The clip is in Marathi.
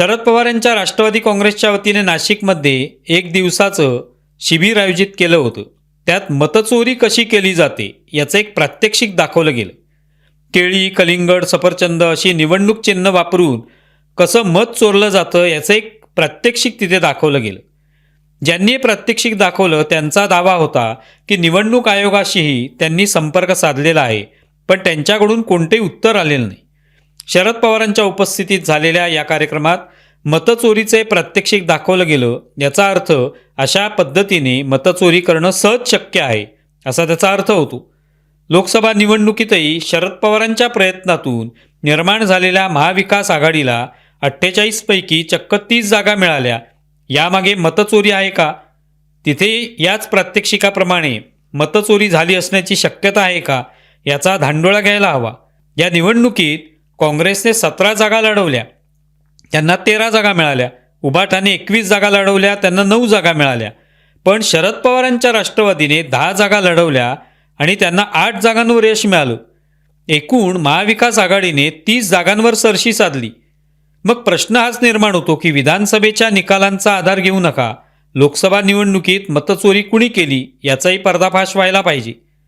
शरद पवार यांच्या राष्ट्रवादी काँग्रेसच्या वतीने नाशिकमध्ये एक दिवसाचं शिबिर आयोजित केलं होतं. त्यात मतचोरी कशी केली जाते याचं एक प्रात्यक्षिक दाखवलं गेलं. केळी कलिंगड सफरचंद अशी निवडणूक चिन्ह वापरून कसं मत चोरलं जातं याचं एक प्रात्यक्षिक तिथे दाखवलं गेलं. ज्यांनी प्रात्यक्षिक दाखवलं त्यांचा दावा होता की निवडणूक आयोगाशीही त्यांनी संपर्क साधलेला आहे पण त्यांच्याकडून कोणतेही उत्तर आलेलं नाही. शरद पवारांच्या उपस्थितीत झालेल्या या कार्यक्रमात मतचोरीचे प्रात्यक्षिक दाखवलं गेलं. याचा अर्थ अशा पद्धतीने मतचोरी करणं सहज शक्य आहे असा त्याचा अर्थ होतो. लोकसभा निवडणुकीतही शरद पवारांच्या प्रयत्नातून निर्माण झालेल्या महाविकास आघाडीला अठ्ठेचाळीसपैकी चक्क तीस जागा मिळाल्या. यामागे मतचोरी आहे का? तिथे याच प्रात्यक्षिकाप्रमाणे मतचोरी झाली असण्याची शक्यता आहे का? याचा धांडोळा घ्यायला हवा. या निवडणुकीत काँग्रेसने सतरा जागा लढवल्या. त्यांना तेरा जागा मिळाल्या. उभाटाने एकवीस जागा लढवल्या त्यांना नऊ जागा मिळाल्या. पण शरद पवारांच्या राष्ट्रवादीने दहा जागा लढवल्या आणि त्यांना आठ जागांवर यश मिळालं. एकूण महाविकास आघाडीने तीस जागांवर सरशी साधली. मग प्रश्न हाच निर्माण होतो की विधानसभेच्या निकालांचा आधार घेऊ नका. लोकसभा निवडणुकीत मतचोरी कुणी केली याचाही पर्दाफाश व्हायला पाहिजे.